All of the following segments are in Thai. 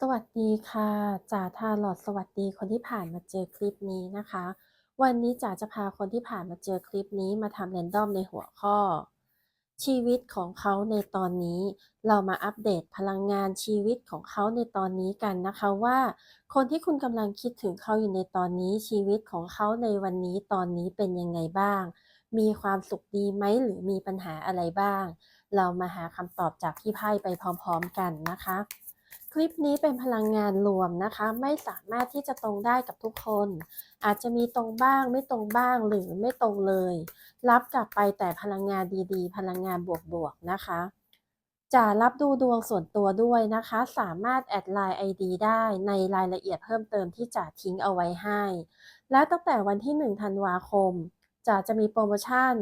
สวัสดีค่ะจ๋าทาลอดสวัสดีคนที่ผ่านมาเจอคลิปนี้นะคะ วันนี้จ๋าจะพาคนที่ผ่านมาเจอคลิปนี้มาทำแรนดอมในหัวข้อ ชีวิตของเขาในตอนนี้ เรามาอัปเดตพลังงานชีวิตของเขาในตอนนี้กันนะคะว่า คนที่คุณกำลังคิดถึงเขาอยู่ในตอนนี้ ชีวิตของเขาในวันนี้ตอนนี้เป็นยังไงบ้าง มีความสุขดีไหมหรือมีปัญหาอะไรบ้าง เรามาหาคำตอบจากพี่ไพ่ไปพร้อม ๆ กันนะคะ คลิปนี้เป็นพลังงานรวมนะคะ ไม่สามารถที่จะตรงได้กับทุกคน อาจจะมีตรงบ้างไม่ตรงบ้างหรือไม่ตรงเลย รับกลับไปแต่พลังงานดีๆ พลังงานบวกๆนะคะจะรับดูดวงส่วนตัวด้วยนะคะ สามารถแอดไลน์ ID ได้ในรายละเอียดเพิ่มเติมที่จะทิ้งเอาไว้ให้ และตั้งแต่วันที่1ธันวาคมจะจะมีโปรโมชั่น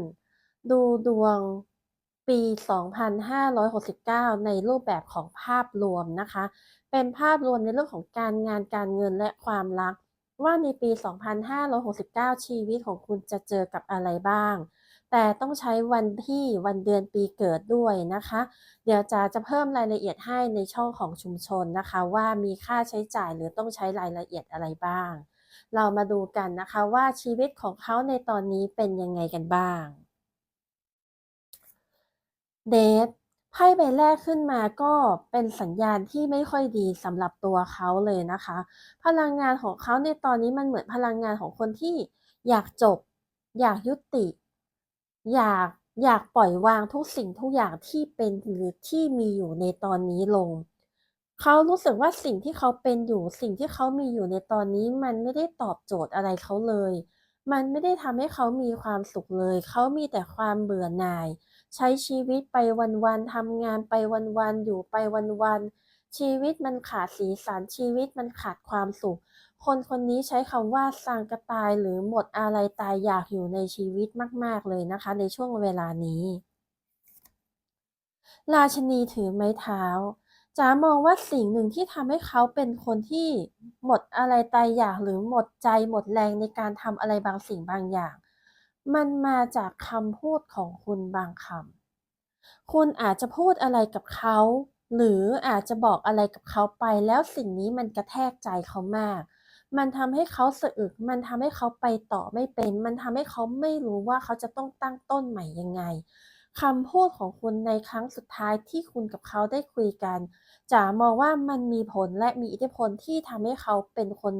ดูดวง ปี 2569 ในรูปแบบของภาพรวมนะคะ เป็นภาพรวมในเรื่องของการงานการเงินและความรัก ว่าในปี 2569 ชีวิตของคุณจะเจอกับอะไรบ้าง แต่ต้องใช้วันที่วันเดือนปีเกิดด้วยนะคะ เดี๋ยวจะจะเพิ่มรายละเอียดให้ในช่องของชุมชนนะคะ ว่ามีค่าใช้จ่ายหรือต้องใช้รายละเอียดอะไรบ้าง เรามาดูกันนะคะว่าชีวิตของเขาในตอนนี้เป็นยังไงกันบ้าง เดทไพ่ใบแรกขึ้นมาก็เป็นสัญญาณที่ไม่ค่อยดีสำหรับตัวเขาเลยนะคะ พลังงานของเขาในตอนนี้มันเหมือนพลังงานของคนที่อยากจบ อยากยุติ อยากอยากปล่อยวางทุกสิ่งทุกอย่างที่เป็นหรือที่มีอยู่ในตอนนี้ลง เขารู้สึกว่าสิ่งที่เขาเป็นอยู่สิ่งที่เขามีอยู่ในตอนนี้ มันไม่ได้ตอบโจทย์อะไรเขาเลย มันไม่ได้ทำให้เขามีความสุขเลย เขามีแต่ความเบื่อหน่าย ใช้ชีวิตไปวันๆทำงานไปวันๆอยู่ไปวันๆชีวิตมันขาดสีสันชีวิตมันขาดความสุข คนคนนี้ใช้คำว่าสังกระตายหรือหมดอะไรตายอยากอยู่ในชีวิตมาก ๆเลยนะคะ ในช่วงเวลานี้ ราชนีถือไม้เท้าจ๋ามองว่าสิ่งหนึ่งที่ทำให้เขาเป็นคนที่หมดอะไรตายอยากหรือหมดใจหมดแรงในการทำอะไรบางสิ่งบางอย่าง มันมาจากคำพูดของคุณบางคำ คุณอาจจะพูดอะไรกับเขา หรืออาจจะบอกอะไรกับเขาไปแล้วสิ่งนี้มันกระแทกใจเขามาก มันทำให้เขาสะอึก มันทำให้เขาไปต่อไม่เป็น มันทำให้เขาไม่รู้ว่าเขาจะต้องตั้งต้นใหม่ยังไงคำพูดของคุณในครั้งสุดท้ายที่คุณกับเขาได้คุยกันจ๋ามองว่ามันมีผลและมีอิทธิพลที่ทำให้เขาเป็นคน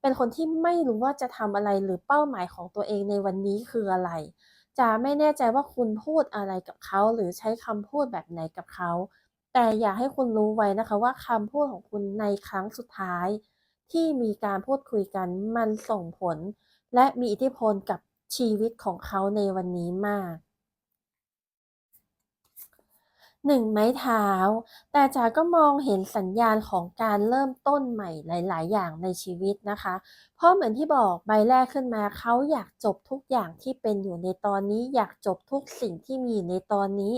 เป็นคนที่ไม่รู้ว่าจะทำอะไรหรือเป้าหมายของตัวเองในวันนี้คืออะไรจ๋าไม่แน่ใจว่าคุณพูดอะไรกับเขาหรือใช้คำพูดแบบไหนกับเขา แต่อยากให้คุณรู้ไว้นะคะว่าคำพูดของคุณในครั้งสุดท้าย ที่มีการพูดคุยกันมันส่งผล และมีอิทธิพลกับชีวิตของเขาในวันนี้มาก หนึ่งไม้เท้า แต่จ๋าก็มองเห็นสัญญาณของการเริ่มต้นใหม่หลาย ๆ อย่างในชีวิตนะคะ เพราะเหมือนที่บอกใบแรกขึ้นมาเขาอยากจบทุกอย่างที่เป็นอยู่ในตอนนี้ อยากจบทุกสิ่งที่มีในตอนนี้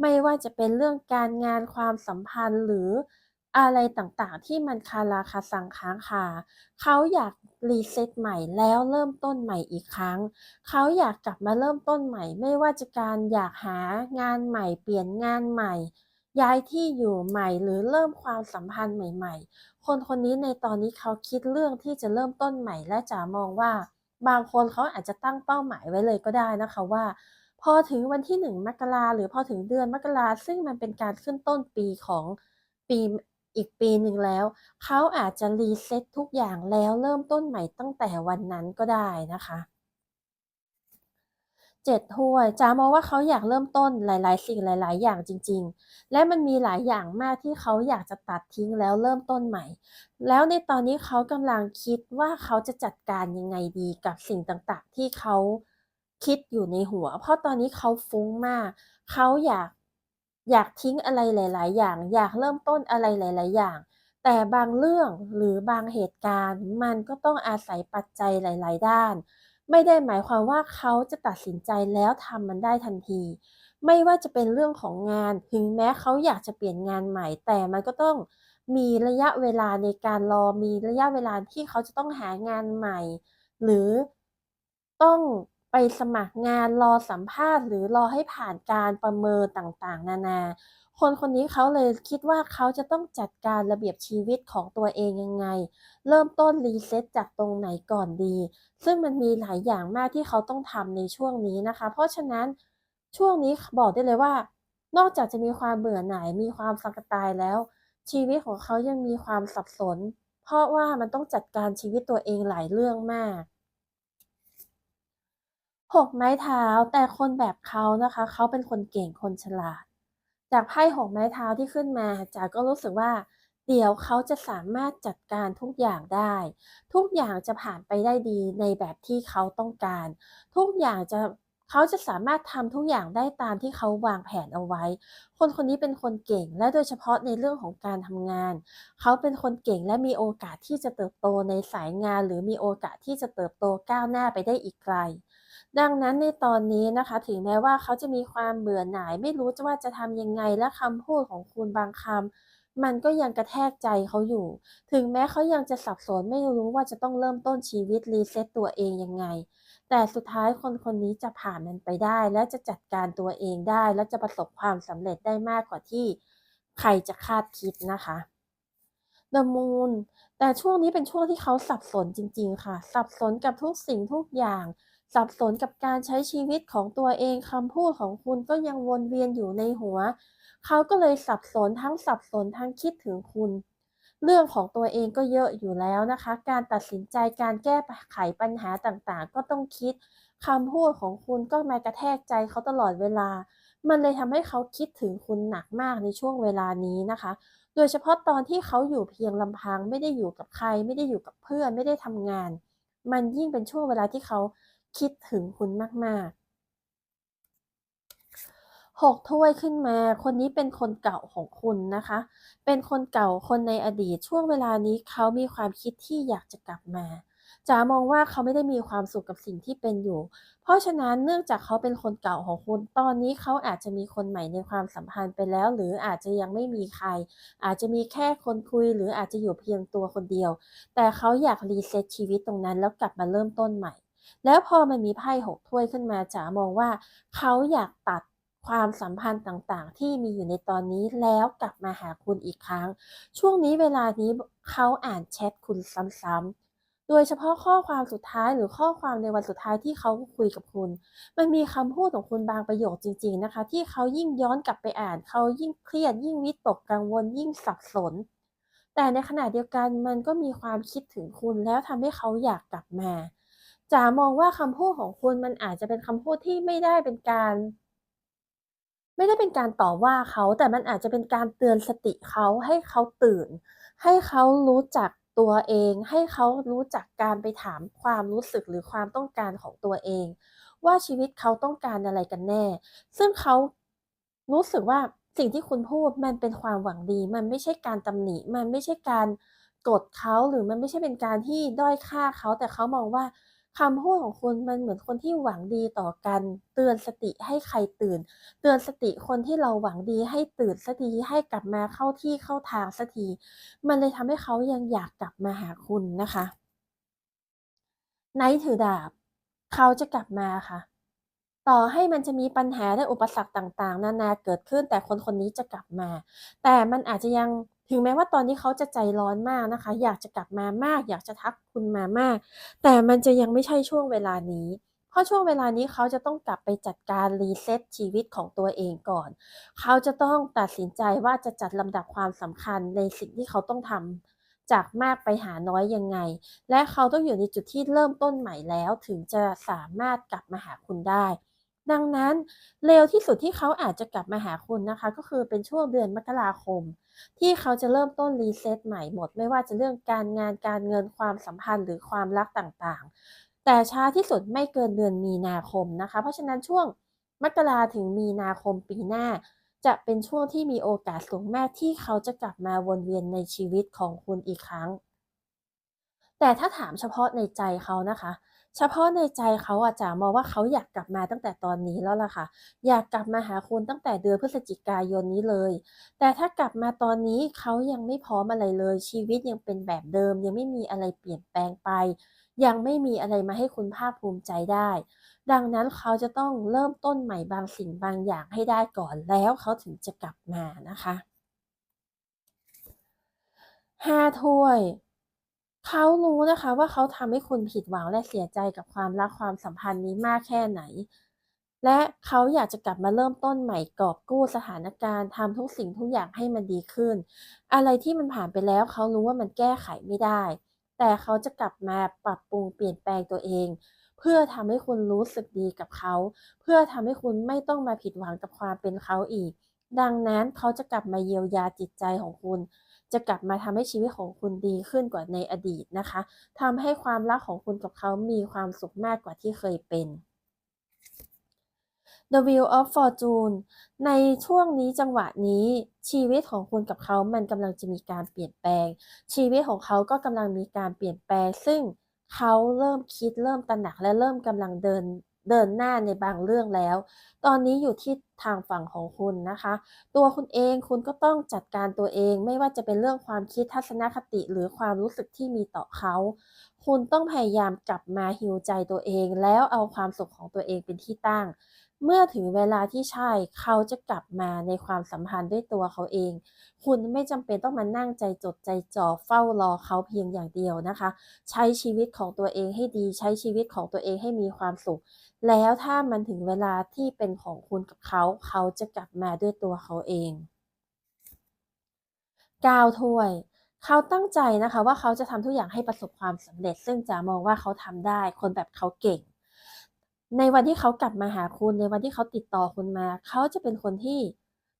ไม่ว่าจะเป็นเรื่องการงานความสัมพันธ์หรืออะไรต่างๆ ที่มันคาราคาซังค้างคาเขาอยาก รีเซ็ตใหม่แล้วเริ่มต้นใหม่อีกครั้ง เขาอยากกลับมาเริ่มต้นใหม่ ไม่ว่าจะการอยากหางานใหม่ เปลี่ยนงานใหม่ ย้ายที่อยู่ใหม่หรือเริ่มความสัมพันธ์ใหม่ๆ คนคนนี้ในตอนนี้เขาคิดเรื่องที่จะเริ่มต้นใหม่ และจ๋ามองว่า บางคนเขาอาจจะตั้งเป้าหมายไว้เลยก็ได้นะคะว่า พอถึงวันที่หนึ่งมกราหรือพอถึงเดือนมกราซึ่งมันเป็นการขึ้นต้นปีของปี อีกปีหนึ่งแล้ว เขาอาจจะรีเซ็ตทุกอย่างแล้วเริ่มต้นใหม่ตั้งแต่วันนั้นก็ได้นะคะเจ็ดถ้วยจ๋ามองว่าเขาอยากเริ่มต้นหลาย ๆ สิ่งหลาย ๆ อย่างจริง ๆ และมันมีหลายอย่างมากที่เขาอยากจะตัดทิ้งแล้วเริ่มต้นใหม่ แล้วในตอนนี้เขากำลังคิดว่าเขาจะจัดการยังไงดีกับสิ่งต่าง ๆ ที่เขาคิดอยู่ในหัว เพราะตอนนี้เขาฟุ้งมาก เขาอยาก อยากทิ้งอะไรหลาย ๆ อย่าง อยากเริ่มต้นอะไรหลาย ๆ อย่าง แต่บางเรื่องหรือบางเหตุการณ์ มันก็ต้องอาศัยปัจจัยหลาย ๆ ด้าน ไม่ได้หมายความว่าเขาจะตัดสินใจแล้วทำมันได้ทันที ไม่ว่าจะเป็นเรื่องของงาน ถึงแม้เขาอยากจะเปลี่ยนงานใหม่ แต่มันก็ต้องมีระยะเวลาในการรอ มีระยะเวลาที่เขาจะต้องหางานใหม่ หรือต้อง ไปสมัครงานรอสัมภาษณ์ หรือรอให้ผ่านการประเมินต่างๆ นานา คนคนนี้เขาเลยคิดว่าเขาจะต้องจัดการระเบียบชีวิตของตัวเองยังไง เริ่มต้นรีเซ็ตจากตรงไหนก่อนดี ซึ่งมันมีหลายอย่างมากที่เขาต้องทำในช่วงนี้นะคะ เพราะฉะนั้นช่วงนี้บอกได้เลยว่า นอกจากจะมีความเบื่อหน่าย มีความสังกตายแล้ว ชีวิตของเขายังมีความสับสน เพราะว่ามันต้องจัดการชีวิตตัวเองหลายเรื่องมาก หกไม้เท้าแต่คนแบบเขานะคะ เขาเป็นคนเก่งคนฉลาด จากไพ่หกไม้เท้าที่ขึ้นมาจ๋าก็รู้สึกว่า เดี๋ยวเขาจะสามารถจัดการทุกอย่างได้ ทุกอย่างจะผ่านไปได้ดีในแบบที่เขาต้องการ ทุกอย่างจะเขาจะสามารถทำทุกอย่างได้ตามที่เขาวางแผนเอาไว้ คนคนนี้เป็นคนเก่งและโดยเฉพาะในเรื่องของการทำงาน เขาเป็นคนเก่งและมีโอกาสที่จะเติบโตในสายงาน หรือมีโอกาสที่จะเติบโตก้าวหน้าไปได้อีกไกล ดังนั้นในตอนนี้นะคะ ถึงแม้ว่าเขาจะมีความเบื่อหน่าย ไม่รู้จะว่าจะทำยังไงและคำพูดของคุณบางคำมันก็ยังกระแทกใจเขาอยู่ ถึงแม้เขายังจะสับสนไม่รู้ว่าจะต้องเริ่มต้นชีวิตรีเซ็ตตัวเองยังไง แต่สุดท้ายคนคนนี้จะผ่านมันไปได้ และจะจัดการตัวเองได้ และจะประสบความสำเร็จได้มากกว่าที่ใครจะคาดคิดนะคะ The Moon แต่ช่วงนี้เป็นช่วงที่เขาสับสนจริง ๆ ค่ะ สับสนกับทุกสิ่งทุกอย่าง สับสนกับการใช้ชีวิตของตัวเองคำพูดของคุณก็ยังวนเวียนอยู่ในหัว เขาก็เลยสับสนทั้งสับสนทั้งคิดถึงคุณ เรื่องของตัวเองก็เยอะอยู่แล้วนะคะ การตัดสินใจการแก้ไขปัญหาต่างๆ ก็ต้องคิดคำพูดของคุณก็มากระแทกใจเขาตลอดเวลา มันเลยทำให้เขาคิดถึงคุณหนักมากในช่วงเวลานี้นะคะ โดยเฉพาะตอนที่เขาอยู่เพียงลำพังไม่ได้อยู่กับใคร ไม่ได้อยู่กับเพื่อนไม่ได้ทำงาน มันยิ่งเป็นช่วงเวลาที่เขา คิดถึงคุณมากๆหกถ้วยขึ้นมา คนนี้เป็นคนเก่าของคุณนะคะ เป็นคนเก่าคนในอดีตช่วงเวลานี้เขามีความคิดที่อยากจะกลับมาจ๋ามองว่าเขาไม่ได้มีความสุขกับสิ่งที่เป็นอยู่ เพราะฉะนั้นเนื่องจากเขาเป็นคนเก่าของคุณ ตอนนี้เขาอาจจะมีคนใหม่ในความสัมพันธ์ไปแล้ว หรืออาจจะยังไม่มีใคร อาจจะมีแค่คนคุย หรืออาจจะอยู่เพียงตัวคนเดียว แต่เขาอยากรีเซ็ตชีวิตตรงนั้นแล้วกลับมาเริ่มต้นใหม่ แล้วพอมันมีไพ่หกถ้วยขึ้นมาจ๋ามองว่าเขาอยากตัดความสัมพันธ์ต่างๆ ที่มีอยู่ในตอนนี้แล้วกลับมาหาคุณอีกครั้ง ช่วงนี้เวลานี้เขาอ่านแชทคุณซ้ำๆโดยเฉพาะข้อความสุดท้ายหรือข้อความในวันสุดท้ายที่เขาคุยกับคุณ มันมีคำพูดของคุณบางประโยคจริง ๆนะคะ ที่เขายิ่งย้อนกลับไปอ่าน เขายิ่งเครียด ยิ่งวิตกกังวล ยิ่งสับสน แต่ในขณะเดียวกันมันก็มีความคิดถึงคุณแล้วทำให้เขาอยากกลับมา จ๋ามองว่าคำพูดของคุณมันอาจจะเป็นคำพูดที่ไม่ได้เป็นการ ไม่ได้เป็นการต่อว่าเขา แต่มันอาจจะเป็นการเตือนสติเขาให้เขาตื่น ให้เขารู้จักตัวเอง ให้เขารู้จักการไปถามความรู้สึกหรือความต้องการของตัวเอง ว่าชีวิตเขาต้องการอะไรกันแน่ ซึ่งเขารู้สึกว่าสิ่งที่คุณพูดมันเป็นความหวังดี มันไม่ใช่การตำหนิ มันไม่ใช่การกดเขาหรือมันไม่ใช่เป็นการที่ด้อยค่าเขาแต่เขามองว่า คำพูดของคุณมันเหมือนคนที่หวังดีต่อกัน เตือนสติให้ใครตื่น เตือนสติคนที่เราหวังดีให้ตื่นสักทีให้กลับมาเข้าที่เข้าทางสักที มันเลยทำให้เขายังอยากกลับมาหาคุณนะคะไนท์ถือดาบ เขาจะกลับมาค่ะ ต่อให้มันจะมีปัญหาและอุปสรรคต่างๆ นานาเกิดขึ้นแต่คนคนนี้จะกลับมา แต่มันอาจจะยัง ถึงแม้ว่าตอนนี้เขาจะใจร้อนมากนะคะ อยากจะกลับมามาก อยากจะทักคุณมามาก แต่มันจะยังไม่ใช่ช่วงเวลานี้ เพราะช่วงเวลานี้เขาจะต้องกลับไปจัดการรีเซ็ตชีวิตของตัวเองก่อน เขาจะต้องตัดสินใจว่าจะจัดลำดับความสำคัญในสิ่งที่เขาต้องทำจากมากไปหาน้อยยังไง และเขาต้องอยู่ในจุดที่เริ่มต้นใหม่แล้ว ถึงจะสามารถกลับมาหาคุณได้ ดังนั้นเร็วที่สุดที่เขาอาจจะกลับมาหาคุณนะคะ ก็คือเป็นช่วงเดือนมกราคม ที่เขาจะเริ่มต้นรีเซ็ตใหม่หมด ไม่ว่าจะเรื่องการงานการเงินความสัมพันธ์หรือความรักต่างๆ แต่ช้าที่สุดไม่เกินเดือนมีนาคมนะคะ เพราะฉะนั้นช่วงมกราถึงมีนาคมปีหน้า จะเป็นช่วงที่มีโอกาสสูงมากที่เขาจะกลับมาวนเวียนในชีวิตของคุณอีกครั้ง แต่ถ้าถามเฉพาะในใจเขานะคะเฉพาะในใจเขาอะจ๋ามองว่าเขาอยากกลับมาตั้งแต่ตอนนี้แล้วล่ะค่ะ อยากกลับมาหาคุณตั้งแต่เดือนพฤศจิกายนนี้เลย แต่ถ้ากลับมาตอนนี้เขายังไม่พร้อมอะไรเลย ชีวิตยังเป็นแบบเดิม ยังไม่มีอะไรเปลี่ยนแปลงไป ยังไม่มีอะไรมาให้คุณภาคภูมิใจได้ ดังนั้นเขาจะต้องเริ่มต้นใหม่บางสิ่งบางอย่างให้ได้ก่อนแล้วเขาถึงจะกลับมานะคะห้าถ้วย เขารู้นะคะว่าเขาทำให้คุณผิดหวังและเสียใจกับความรักความสัมพันธ์นี้มากแค่ไหน และเขาอยากจะกลับมาเริ่มต้นใหม่กอบกู้สถานการณ์ทำทุกสิ่งทุกอย่างให้มันดีขึ้น อะไรที่มันผ่านไปแล้วเขารู้ว่ามันแก้ไขไม่ได้ แต่เขาจะกลับมาปรับปรุงเปลี่ยนแปลงตัวเอง เพื่อทำให้คุณรู้สึกดีกับเขา เพื่อทำให้คุณไม่ต้องมาผิดหวังกับความเป็นเขาอีก ดังนั้นเขาจะกลับมาเยียวยาจิตใจของคุณ จะกลับมาทำให้ชีวิตของคุณดีขึ้นกว่าในอดีตนะคะทำให้ความรักของคุณกับเขามีความสุขมากกว่าที่เคยเป็น The Wheel of Fortune ในช่วงนี้จังหวะนี้ชีวิตของคุณกับเขามันกำลังจะมีการเปลี่ยนแปลง ชีวิตของเขาก็กำลังมีการเปลี่ยนแปลง ซึ่งเขาเริ่มคิดเริ่มตระหนักและเริ่มกำลังเดิน เดินหน้าในบางเรื่องแล้ว ตอนนี้อยู่ที่ทางฝั่งของคุณนะคะ ตัวคุณเองคุณก็ต้องจัดการตัวเอง ไม่ว่าจะเป็นเรื่องความคิดทัศนคติหรือความรู้สึกที่มีต่อเขา คุณต้องพยายามกลับมาฮิวใจตัวเอง แล้วเอาความสุขของตัวเองเป็นที่ตั้ง เมื่อถึงเวลาที่ใช่เขาจะกลับมาในความสัมพันธ์ด้วยตัวเขาเอง คุณไม่จำเป็นต้องมานั่งใจจดใจจ่อเฝ้ารอเขาเพียงอย่างเดียวนะคะ ใช้ชีวิตของตัวเองให้ดี ใช้ชีวิตของตัวเองให้มีความสุข แล้วถ้ามันถึงเวลาที่เป็นของคุณกับเขา เขาจะกลับมาด้วยตัวเขาเองก้าวถ้วยเขาตั้งใจนะคะว่าเขาจะทำทุกอย่างให้ประสบความสำเร็จ ซึ่งจะมองว่าเขาทำได้ คนแบบเขาเก่ง ในวันที่เขากลับมาหาคุณในวันที่เขาติดต่อคุณมา เขาจะเป็นคนที่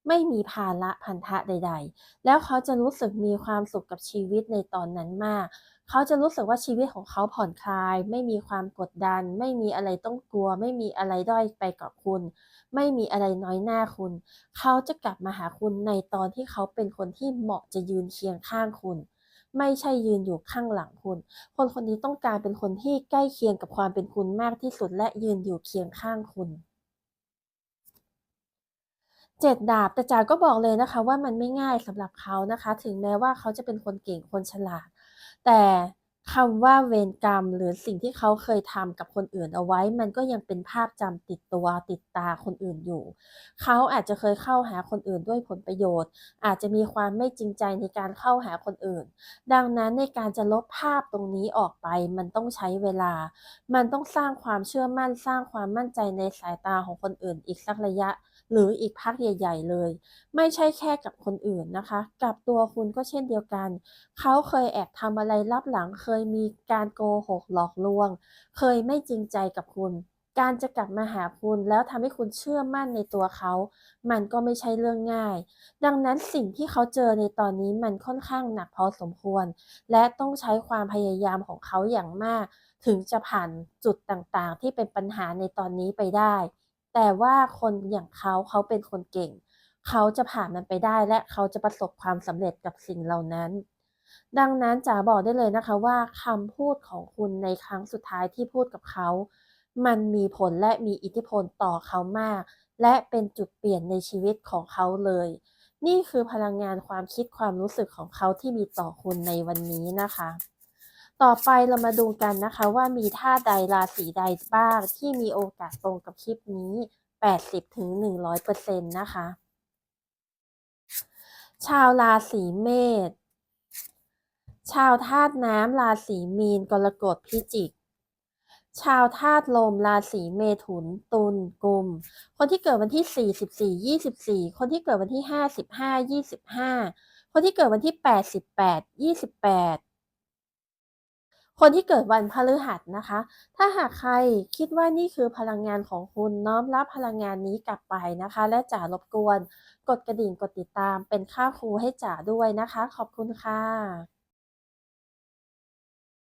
ไม่มีภาระพันธะใด ๆ แล้วเขาจะรู้สึกมีความสุขกับชีวิตในตอนนั้นมาก เขาจะรู้สึกว่าชีวิตของเขาผ่อนคลาย ไม่มีความกดดัน ไม่มีอะไรต้องกลัว ไม่มีอะไรด้อยไปกับคุณ ไม่มีอะไรน้อยหน้าคุณ เขาจะกลับมาหาคุณในตอนที่เขาเป็นคนที่เหมาะจะยืนเคียงข้างคุณ ไม่ใช่ยืนอยู่ข้างหลังคุณ คนคนนี้ต้องการเป็นคนที่ใกล้เคียงกับความเป็นคุณมากที่สุด และยืนอยู่เคียงข้างคุณเจ็ดดาบแต่จ๋าก็บอกเลยนะคะ ว่ามันไม่ง่ายสำหรับเขานะคะ ถึงแม้ว่าเขาจะเป็นคนเก่งคนฉลาด แต่ คำว่าเวรกรรม หรือสิ่งที่เขาเคยทำกับคนอื่นเอาไว้ มันก็ยังเป็นภาพจำติดตัวติดตาคนอื่นอยู่ เขาอาจจะเคยเข้าหาคนอื่นด้วยผลประโยชน์ อาจจะมีความไม่จริงใจในการเข้าหาคนอื่น ดังนั้นในการจะลบภาพตรงนี้ออกไป มันต้องใช้เวลา มันต้องสร้างความเชื่อมั่นสร้างความมั่นใจในสายตาของคนอื่นอีกสักระยะ หรืออีกพักใหญ่ ๆ เลย ไม่ใช่แค่กับคนอื่นนะคะ กับตัวคุณก็เช่นเดียวกัน เขาเคยแอบทำอะไรลับหลัง เคยมีการโกหกหลอกลวง เคยไม่จริงใจกับคุณการจะกลับมาหาคุณแล้วทำให้คุณเชื่อมั่นในตัวเขา มันก็ไม่ใช่เรื่องง่าย ดังนั้นสิ่งที่เขาเจอในตอนนี้มันค่อนข้างหนักพอสมควร และต้องใช้ความพยายามของเขาอย่างมาก ถึงจะผ่านจุดต่างๆ ที่เป็นปัญหาในตอนนี้ไปได้ แต่ว่าคนอย่างเขาเขาเป็นคนเก่ง เขาจะผ่านมันไปได้และเขาจะประสบความสำเร็จกับสิ่งเหล่านั้น ดังนั้นจ๋าบอกได้เลยนะคะว่าคำพูดของคุณในครั้งสุดท้ายที่พูดกับเขา มันมีผลและมีอิทธิพลต่อเขามาก และเป็นจุดเปลี่ยนในชีวิตของเขาเลย นี่คือพลังงานความคิดความรู้สึกของเขาที่มีต่อคุณในวันนี้นะคะ ต่อไปเรามาดูกันนะคะว่ามีธาตุใดราศีใดบ้างที่มีโอกาสตรงกับคลิปนี้ 80-100%นะคะ ชาวราศีเมษ ชาวธาตุน้ำราศีมีน กรกฎพิจิก ชาวธาตุลมราศีเมถุน ตุลกุม คนที่เกิดวันที่44 24 คนที่เกิดวันที่55 25 คนที่เกิดวันที่88 28 คนที่เกิดวันพฤหัสนะคะ ถ้าหากใครคิดว่านี่คือพลังงานของคุณน้อมรับพลังงานนี้กลับไปนะคะ และจ๋ารบกวน กดกระดิ่งกดติดตามเป็นค่าครูให้จ๋าด้วยนะคะ ขอบคุณค่ะ